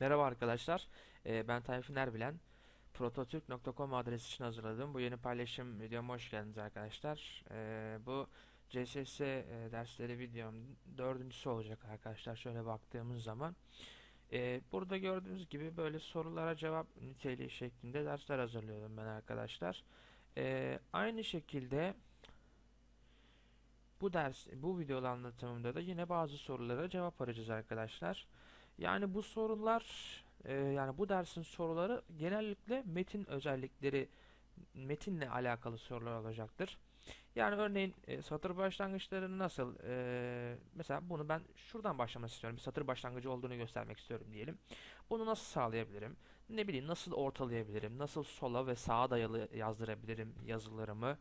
Merhaba arkadaşlar, Ee, ben Tayfun Erbilen. Prototürk.com adresi için hazırladım. Bu yeni paylaşım videoma hoş geldiniz arkadaşlar. Ee, bu CSS e, dersleri videom dördüncüsü olacak arkadaşlar. Şöyle baktığımız zaman. Ee, burada gördüğünüz gibi böyle sorulara cevap niteliği şeklinde dersler hazırlıyorum ben arkadaşlar. Aynı şekilde bu ders, bu video anlatımında da yine bazı sorulara cevap arayacağız arkadaşlar. Yani bu sorular e, yani bu dersin soruları genellikle metin özellikleri metinle alakalı sorular olacaktır. Yani örneğin e, satır başlangıçları nasıl e, mesela bunu ben şuradan başlamak istiyorum. Bir satır başlangıcı olduğunu göstermek istiyorum diyelim. Bunu nasıl sağlayabilirim? Ne bileyim nasıl ortalayabilirim? Nasıl sola ve sağa dayalı yazdırabilirim yazılarımı?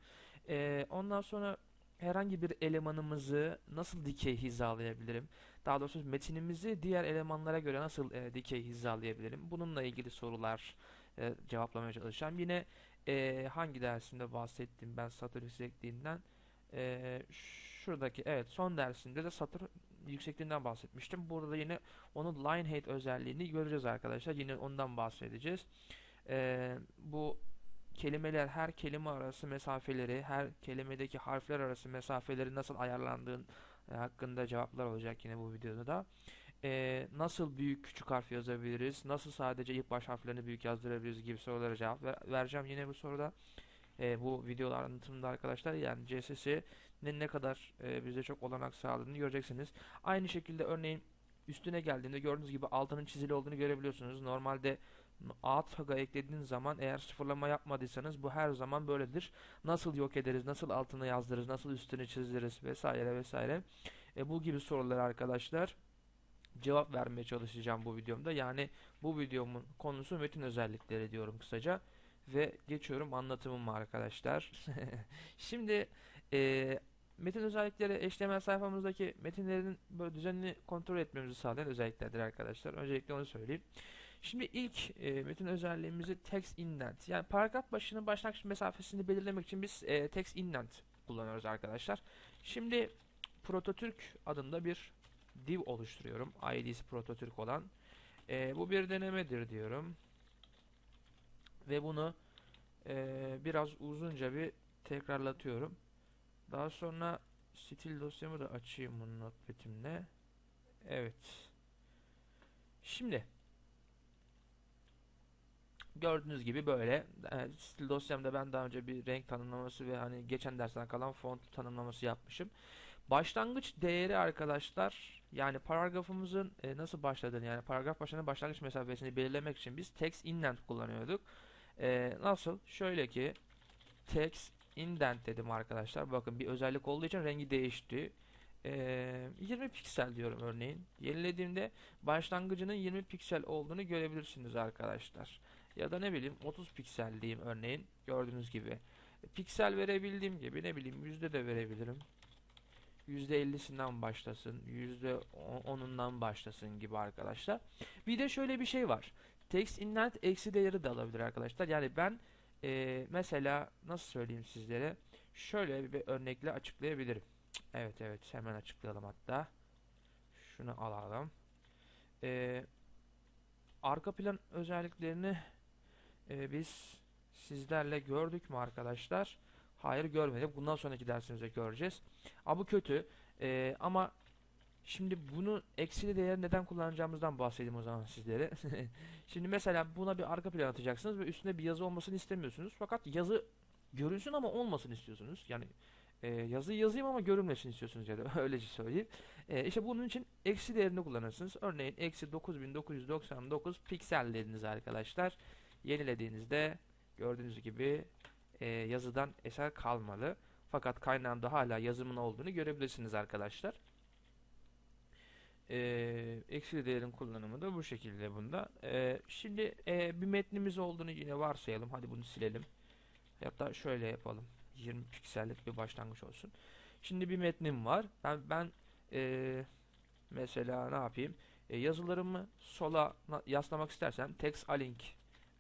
Ondan sonra herhangi bir elemanımızı nasıl dikey hizalayabilirim? Daha doğrusu metinimizi diğer elemanlara göre nasıl e, dikey hizalayabilirim? Bununla ilgili sorular e, cevaplamaya çalışacağım. Yine e, hangi dersinde bahsettim ben satır yüksekliğinden? E, şuradaki evet son dersinde de satır yüksekliğinden bahsetmiştim. Burada yine onun line height özelliğini göreceğiz arkadaşlar. Yine ondan bahsedeceğiz. E, bu kelimeler her kelime arası mesafeleri, her kelimedeki harfler arası mesafeleri nasıl ayarlandığın e, hakkında cevaplar olacak yine bu videoda da. E, nasıl büyük küçük harf yazabiliriz? Nasıl sadece ilk baş harflerini büyük yazdırabiliriz gibi sorulara cevap ver vereceğim yine bu soruda. E, bu videolar anlatımında arkadaşlar yani CSS'nin ne kadar e, bize çok olanak sağladığını göreceksiniz. Aynı şekilde örneğin üstüne geldiğinde gördüğünüz gibi altının çizili olduğunu görebiliyorsunuz. Normalde A tag'a eklediğiniz zaman eğer sıfırlama yapmadıysanız bu her zaman böyledir. Nasıl yok ederiz, nasıl altına yazdırırız, nasıl üstünü çizeriz vesaire vesaire. E, bu gibi soruları arkadaşlar cevap vermeye çalışacağım bu videomda. Yani bu videomun konusu metin özellikleri diyorum kısaca. Ve geçiyorum anlatımıma arkadaşlar. Şimdi e, metin özellikleri HTML sayfamızdaki metinlerin böyle düzenli kontrol etmemizi sağlayan özelliklerdir arkadaşlar. Öncelikle onu söyleyeyim. Şimdi ilk e, metin özelliğimizi text indent. Yani paragraf başının başlangıç mesafesini belirlemek için biz e, text indent kullanıyoruz arkadaşlar. Şimdi Prototürk adında bir div oluşturuyorum. ID'si Prototürk olan. E, bu bir denemedir diyorum. Ve bunu e, biraz uzunca bir tekrarlatıyorum. Daha sonra stil dosyamı da açayım bunun notpad'imle. Evet. Şimdi gördüğünüz gibi böyle yani stil dosyamda ben daha önce bir renk tanımlaması ve hani geçen dersten kalan font tanımlaması yapmışım. Başlangıç değeri arkadaşlar yani paragrafımızın e, nasıl başladığını yani paragraf başına başlangıç mesafesini belirlemek için biz text indent kullanıyorduk. E, nasıl? Şöyle ki text indent dedim arkadaşlar. Bakın bir özellik olduğu için rengi değişti. E, 20 piksel diyorum örneğin. Yenilediğimde başlangıcının 20 piksel olduğunu görebilirsiniz arkadaşlar. Ya da ne bileyim 30 piksel diyeyim örneğin. Gördüğünüz gibi. Piksel verebildiğim gibi ne bileyim yüzde de verebilirim. %50'sinden başlasın, %10'undan başlasın gibi arkadaşlar. Bir de şöyle bir şey var. Text indent eksi değeri de alabilir arkadaşlar. Yani ben e, mesela nasıl söyleyeyim sizlere şöyle bir örnekle açıklayabilirim. Evet evet hemen açıklayalım hatta. Şunu alalım. E, arka plan özelliklerini e, biz sizlerle gördük mü arkadaşlar? Hayır görmedik. Bundan sonraki dersimizde göreceğiz. Ama bu kötü. E, ama şimdi bunu eksili değer neden kullanacağımızdan bahsedeyim o zaman sizlere. şimdi mesela buna bir arka plan atacaksınız ve üstünde bir yazı olmasını istemiyorsunuz. Fakat yazı görünsün ama olmasın istiyorsunuz. Yani e, yazı yazayım ama görünmesin istiyorsunuz ya da öylece söyleyeyim. E, işte bunun için eksi değerini kullanırsınız. Örneğin eksi 9999 piksel dediniz arkadaşlar. Yenilediğinizde gördüğünüz gibi e, yazıdan eser kalmalı. Fakat kaynağında hala yazımın olduğunu görebilirsiniz arkadaşlar. E, eksi değerin kullanımı da bu şekilde bunda. E, şimdi e, bir metnimiz olduğunu yine varsayalım. Hadi bunu silelim. Hatta şöyle yapalım. 20 piksellik bir başlangıç olsun. Şimdi bir metnim var. Ben ben e, mesela ne yapayım? E, yazılarımı sola yaslamak istersem text alink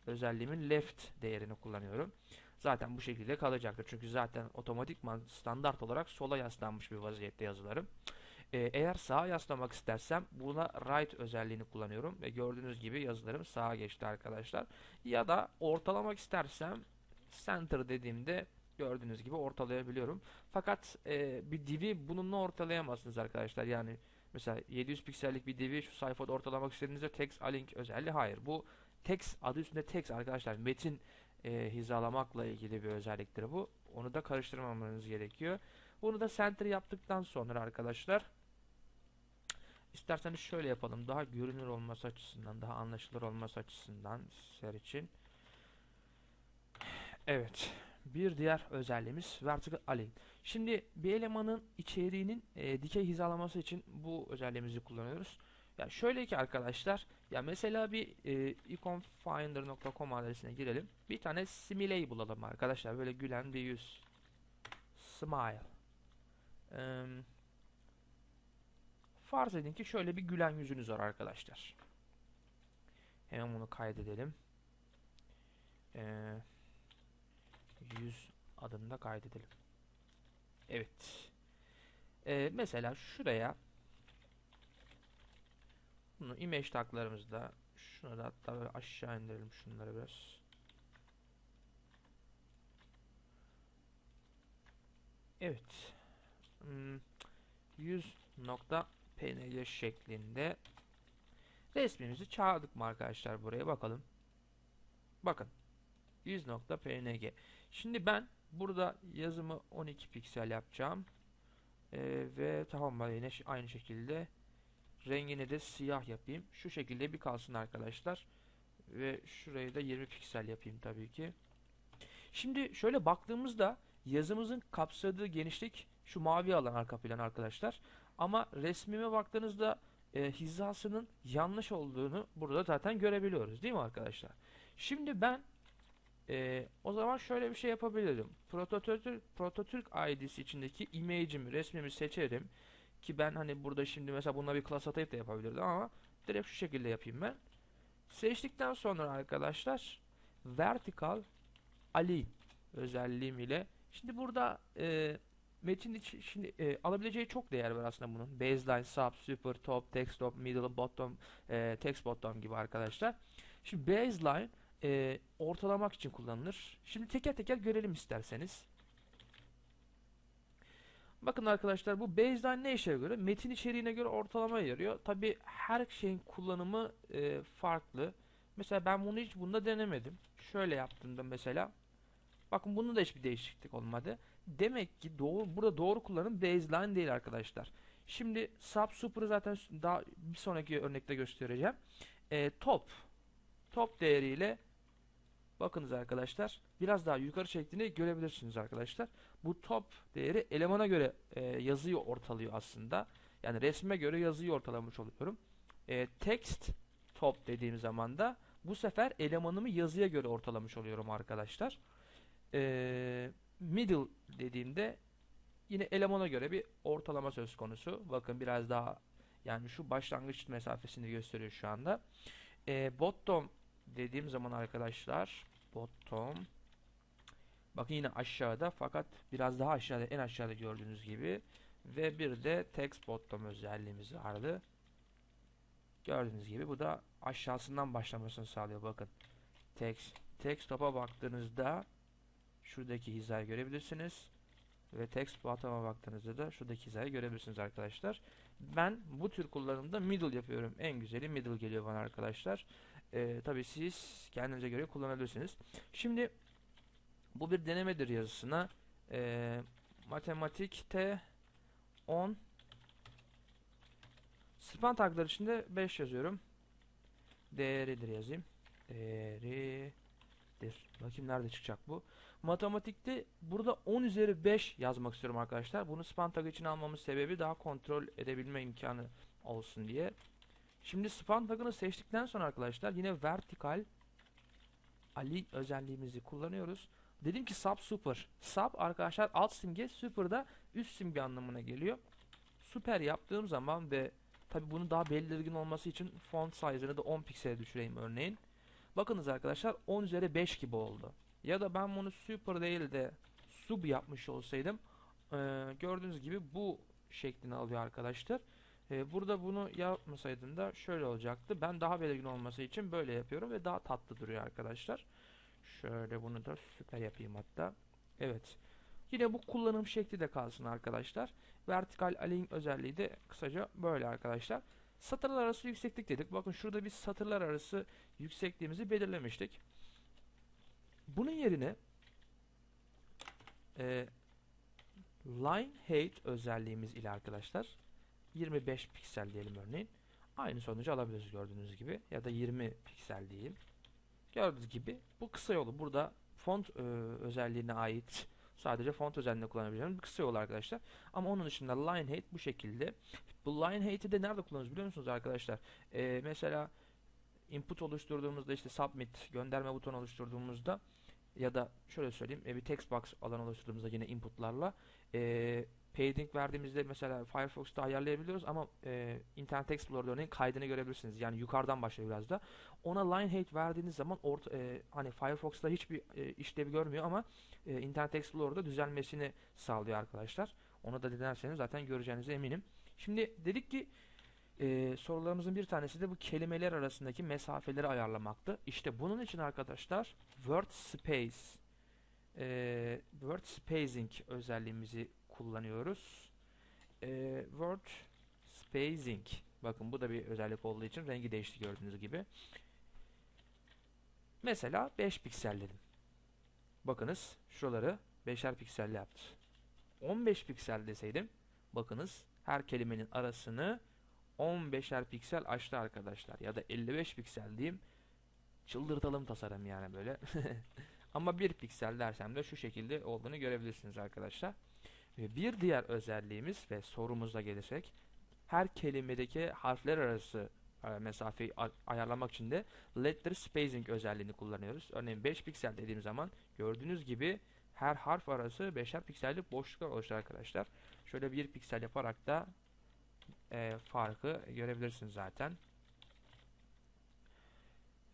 özelliğimin left değerini kullanıyorum. Zaten bu şekilde kalacaktır. Çünkü zaten otomatikman standart olarak sola yaslanmış bir vaziyette yazılarım. Ee, eğer sağa yaslamak istersem buna right özelliğini kullanıyorum ve gördüğünüz gibi yazılarım sağa geçti arkadaşlar. Ya da ortalamak istersem center dediğimde gördüğünüz gibi ortalayabiliyorum. Fakat e, bir divi bununla ortalayamazsınız arkadaşlar. Yani mesela 700 piksellik bir divi şu sayfada ortalamak istediğinizde text align özelliği hayır. Bu text adı üstünde text arkadaşlar. Metin e, hizalamakla ilgili bir özelliktir bu. Onu da karıştırmamanız gerekiyor. Bunu da center yaptıktan sonra arkadaşlar isterseniz şöyle yapalım. Daha görünür olması açısından, daha anlaşılır olması açısından sizler için. Evet. Bir diğer özelliğimiz vertical align. Şimdi bir elemanın içeriğinin e, dikey hizalaması için bu özelliğimizi kullanıyoruz. Ya şöyle ki arkadaşlar, ya mesela bir e, iconfinder.com adresine girelim. Bir tane simile bulalım arkadaşlar. Böyle gülen bir yüz. Smile. Ee, farz edin ki şöyle bir gülen yüzünüz var arkadaşlar. Hemen bunu kaydedelim. Ee, yüz adını da kaydedelim. Evet. Ee, mesela şuraya bunu image taglarımızda şunu da hatta aşağı indirelim şunları biraz. Evet. Hmm, 100.png şeklinde resmimizi çağırdık mı arkadaşlar buraya bakalım. Bakın 100.png. Şimdi ben burada yazımı 12 piksel yapacağım. Ee, ve tamam yine aynı şekilde rengini de siyah yapayım. Şu şekilde bir kalsın arkadaşlar. Ve şurayı da 20 piksel yapayım tabii ki. Şimdi şöyle baktığımızda yazımızın kapsadığı genişlik şu mavi alan arka plan arkadaşlar. Ama resmime baktığınızda e, hizasının yanlış olduğunu burada zaten görebiliyoruz değil mi arkadaşlar? Şimdi ben e, o zaman şöyle bir şey yapabilirim. Prototürk, Prototürk ID'si içindeki image'imi, resmimi seçerim. Ki ben hani burada şimdi mesela bununla bir class atayıp da yapabilirdim ama direkt şu şekilde yapayım ben. Seçtikten sonra arkadaşlar vertical ali özelliğim ile şimdi burada e, metin içi, şimdi e, alabileceği çok değer var aslında bunun. Baseline, sub, super, top, text top, middle, bottom, e, text bottom gibi arkadaşlar. Şimdi baseline e, ortalamak için kullanılır. Şimdi teker teker görelim isterseniz. Bakın arkadaşlar bu baseline ne işe göre? Metin içeriğine göre ortalama yarıyor. Tabi her şeyin kullanımı e, farklı. Mesela ben bunu hiç bunda denemedim. Şöyle yaptığımda mesela bakın bunun da hiçbir değişiklik olmadı. Demek ki doğru burada doğru kullanım baseline değil arkadaşlar. Şimdi sub super'ı zaten daha bir sonraki örnekte göstereceğim. E, top top değeriyle bakınız arkadaşlar biraz daha yukarı çektiğini görebilirsiniz arkadaşlar. Bu top değeri elemana göre e, yazıyı ortalıyor aslında. Yani resme göre yazıyı ortalamış oluyorum. E, text top dediğim zaman da bu sefer elemanımı yazıya göre ortalamış oluyorum arkadaşlar. E, middle dediğimde yine elemana göre bir ortalama söz konusu. Bakın biraz daha yani şu başlangıç mesafesini gösteriyor şu anda. E, bottom dediğim zaman arkadaşlar bottom Bakın yine aşağıda fakat biraz daha aşağıda en aşağıda gördüğünüz gibi ve bir de text bottom özelliğimiz vardı. Gördüğünüz gibi bu da aşağısından başlamasını sağlıyor. Bakın text text top'a baktığınızda şuradaki hizayı görebilirsiniz. Ve text bottom'a baktığınızda da şuradaki hizayı görebilirsiniz arkadaşlar. Ben bu tür kullanımda middle yapıyorum. En güzeli middle geliyor bana arkadaşlar. Ee, Tabi siz kendinize göre kullanabilirsiniz. Şimdi bu bir denemedir yazısına. E, matematikte 10 span taglar içinde 5 yazıyorum. Değeridir yazayım. Değeridir. Bakayım nerede çıkacak bu. Matematikte burada 10 üzeri 5 yazmak istiyorum arkadaşlar. Bunu span tag için almamın sebebi daha kontrol edebilme imkanı olsun diye. Şimdi span tagını seçtikten sonra arkadaşlar yine vertikal ali özelliğimizi kullanıyoruz. Dedim ki sub super. Sub arkadaşlar alt simge, super da üst simge anlamına geliyor. Süper yaptığım zaman ve tabi bunu daha belirgin olması için font size'ını da 10 piksel düşüreyim örneğin. Bakınız arkadaşlar 10 üzeri 5 gibi oldu. Ya da ben bunu super değil de sub yapmış olsaydım ee, gördüğünüz gibi bu şeklini alıyor arkadaşlar. Ee, burada bunu yapmasaydım da şöyle olacaktı. Ben daha belirgin olması için böyle yapıyorum ve daha tatlı duruyor arkadaşlar. Şöyle bunu da süper yapayım hatta. Evet. Yine bu kullanım şekli de kalsın arkadaşlar. Vertikal align özelliği de kısaca böyle arkadaşlar. Satırlar arası yükseklik dedik. Bakın şurada biz satırlar arası yüksekliğimizi belirlemiştik. Bunun yerine e, line height özelliğimiz ile arkadaşlar 25 piksel diyelim örneğin. Aynı sonucu alabiliriz gördüğünüz gibi. Ya da 20 piksel diyeyim. Gördüğünüz gibi bu kısa yolu burada font e, özelliğine ait sadece font özelliğinde kullanabileceğimiz bir kısa yol arkadaşlar. Ama onun dışında line height bu şekilde. Bu line height'i de nerede kullanıyoruz biliyor musunuz arkadaşlar? E, mesela input oluşturduğumuzda işte submit gönderme butonu oluşturduğumuzda ya da şöyle söyleyeyim e, bir text box alan oluşturduğumuzda yine inputlarla e, padding verdiğimizde mesela Firefox'ta ayarlayabiliyoruz ama e, Internet Explorer'da örneğin kaydını görebilirsiniz. Yani yukarıdan başlıyor biraz da. Ona line height verdiğiniz zaman orta, e, hani Firefox'ta hiçbir e, işlevi görmüyor ama e, Internet Explorer'da düzelmesini sağlıyor arkadaşlar. Onu da denerseniz zaten göreceğinize eminim. Şimdi dedik ki e, sorularımızın bir tanesi de bu kelimeler arasındaki mesafeleri ayarlamaktı. İşte bunun için arkadaşlar word space e, word spacing özelliğimizi kullanıyoruz. E, word spacing bakın bu da bir özellik olduğu için rengi değişti gördüğünüz gibi. Mesela 5 pikselledim. Bakınız şuraları 5'er piksel yaptı. 15 piksel deseydim bakınız her kelimenin arasını 15'er piksel açtı arkadaşlar. Ya da 55 piksel diyeyim. Çıldırtalım tasarım yani böyle. Ama 1 piksel dersem de şu şekilde olduğunu görebilirsiniz arkadaşlar. Ve bir diğer özelliğimiz ve sorumuza gelirsek her kelimedeki harfler arası e, mesafeyi ayarlamak için de letter spacing özelliğini kullanıyoruz. Örneğin 5 piksel dediğim zaman gördüğünüz gibi her harf arası 5'er piksellik boşluklar oluşur arkadaşlar. Şöyle bir piksel yaparak da e, farkı görebilirsiniz zaten.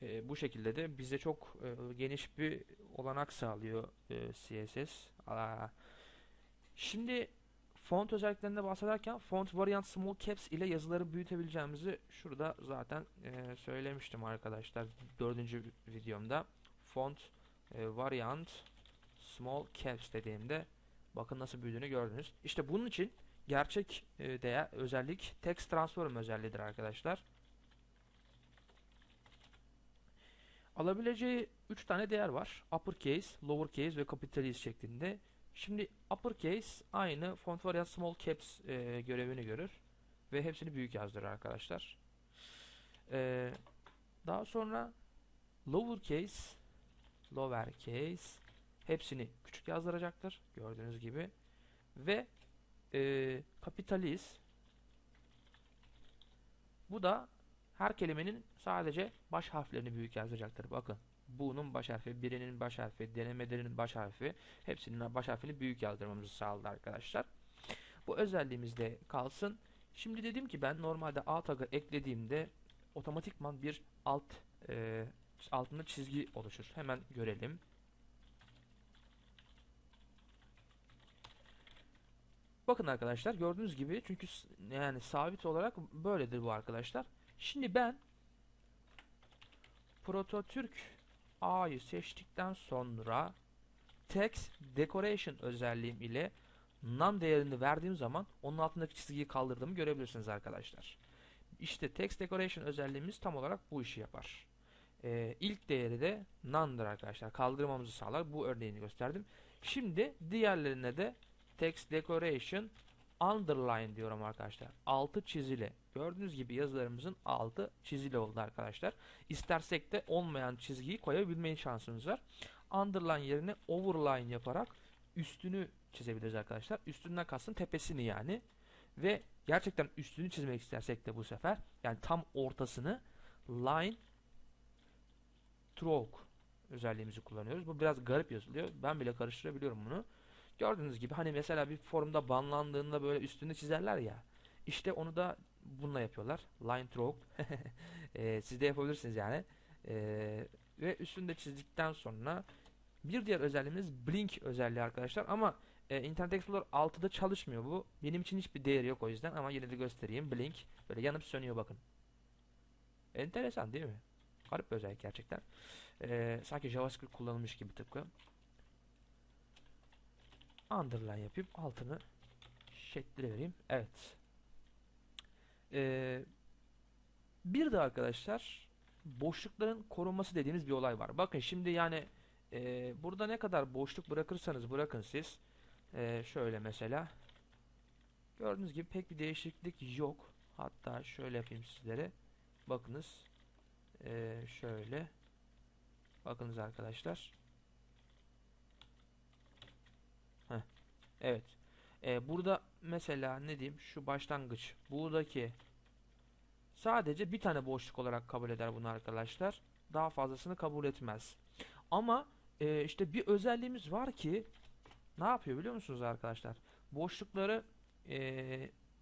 E, bu şekilde de bize çok e, geniş bir olanak sağlıyor e, CSS. Aa. Şimdi font özelliklerinde bahsederken font variant small caps ile yazıları büyütebileceğimizi şurada zaten e, söylemiştim arkadaşlar dördüncü videomda. Font e, variant small caps dediğimde bakın nasıl büyüdüğünü gördünüz. İşte bunun için gerçek e, değer özellik text transform özelliğidir arkadaşlar. Alabileceği 3 tane değer var. Uppercase, lowercase ve capitalize şeklinde. Şimdi uppercase aynı font variant small caps e, görevini görür ve hepsini büyük yazdırır arkadaşlar. E, daha sonra lowercase, lowercase hepsini küçük yazdıracaktır gördüğünüz gibi ve e, kapitaliz bu da her kelimenin sadece baş harflerini büyük yazacaktır. Bakın bu'nun baş harfi, birinin baş harfi, denemelerinin baş harfi hepsinin baş harfini büyük yazdırmamızı sağladı arkadaşlar. Bu özelliğimiz de kalsın. Şimdi dedim ki ben normalde A tagı eklediğimde otomatikman bir alt e, altında çizgi oluşur. Hemen görelim. Bakın arkadaşlar gördüğünüz gibi çünkü yani sabit olarak böyledir bu arkadaşlar. Şimdi ben Prototürk A'yı seçtikten sonra Text Decoration özelliğim ile none değerini verdiğim zaman onun altındaki çizgiyi kaldırdığımı görebilirsiniz arkadaşlar. İşte Text Decoration özelliğimiz tam olarak bu işi yapar. Ee, ilk değeri de none'dır arkadaşlar. Kaldırmamızı sağlar. Bu örneğini gösterdim. Şimdi diğerlerine de text decoration underline diyorum arkadaşlar. Altı çizili. Gördüğünüz gibi yazılarımızın altı çizili oldu arkadaşlar. İstersek de olmayan çizgiyi koyabilme şansımız var. Underline yerine overline yaparak üstünü çizebiliriz arkadaşlar. Üstünden kastım tepesini yani. Ve gerçekten üstünü çizmek istersek de bu sefer yani tam ortasını line stroke özelliğimizi kullanıyoruz. Bu biraz garip yazılıyor. Ben bile karıştırabiliyorum bunu. Gördüğünüz gibi hani mesela bir forumda banlandığında böyle üstünü çizerler ya. İşte onu da bununla yapıyorlar. Line stroke. e, siz de yapabilirsiniz yani. E, ve üstünde çizdikten sonra bir diğer özelliğimiz blink özelliği arkadaşlar ama E, Internet Explorer 6'da çalışmıyor bu. Benim için hiçbir değeri yok o yüzden ama yine de göstereyim. Blink böyle yanıp sönüyor bakın. Enteresan değil mi? Garip bir özellik gerçekten. E, sanki JavaScript kullanılmış gibi tıpkı. Underline yapayım. Altını şekli vereyim. Evet. E, bir de arkadaşlar boşlukların korunması dediğimiz bir olay var. Bakın şimdi yani e, burada ne kadar boşluk bırakırsanız bırakın siz. E, şöyle mesela. Gördüğünüz gibi pek bir değişiklik yok. Hatta şöyle yapayım sizlere. Bakınız. E, şöyle. Bakınız arkadaşlar. Evet. E, burada mesela ne diyeyim şu başlangıç buradaki sadece bir tane boşluk olarak kabul eder bunu arkadaşlar. Daha fazlasını kabul etmez. Ama e, işte bir özelliğimiz var ki ne yapıyor biliyor musunuz arkadaşlar? Boşlukları e,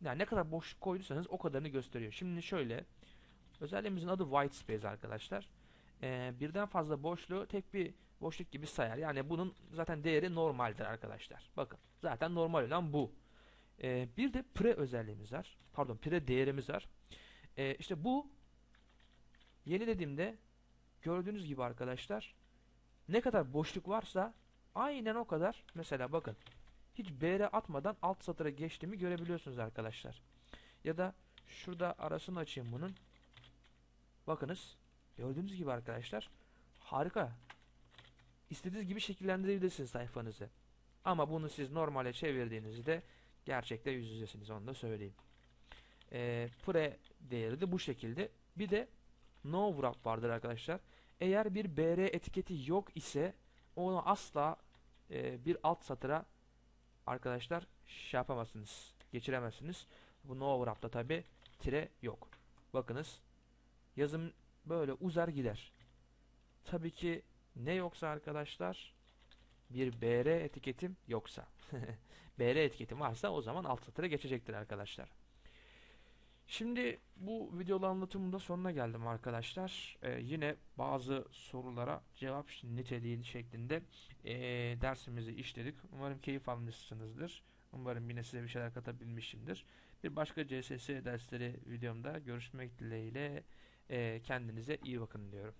yani ne kadar boşluk koyduysanız o kadarını gösteriyor. Şimdi şöyle özelliğimizin adı white space arkadaşlar. E, birden fazla boşluğu tek bir boşluk gibi sayar. Yani bunun zaten değeri normaldir arkadaşlar. Bakın zaten normal olan bu. E, bir de pre özelliğimiz var. Pardon pre değerimiz var. E, işte bu yeni dediğimde gördüğünüz gibi arkadaşlar ne kadar boşluk varsa aynen o kadar mesela bakın hiç BR atmadan alt satıra geçtiğimi görebiliyorsunuz arkadaşlar. Ya da şurada arasını açayım bunun. Bakınız gördüğünüz gibi arkadaşlar harika. İstediğiniz gibi şekillendirebilirsiniz sayfanızı. Ama bunu siz normale çevirdiğinizde gerçekte yüz yüzesiniz onu da söyleyeyim. Ee, pre değeri de bu şekilde. Bir de no wrap vardır arkadaşlar. Eğer bir BR etiketi yok ise onu asla e, bir alt satıra arkadaşlar şey yapamazsınız. Geçiremezsiniz. Bu no wrap'ta tabi tire yok. Bakınız yazım böyle uzar gider. Tabii ki ne yoksa arkadaşlar bir BR etiketim yoksa. BR etiketim varsa o zaman alt satıra geçecektir arkadaşlar. Şimdi bu videolu anlatımın da sonuna geldim arkadaşlar. Ee, yine bazı sorulara cevap niteliği şeklinde ee, dersimizi işledik. Umarım keyif almışsınızdır. Umarım yine size bir şeyler katabilmişimdir. Bir başka CSS dersleri videomda görüşmek dileğiyle ee, kendinize iyi bakın diyorum.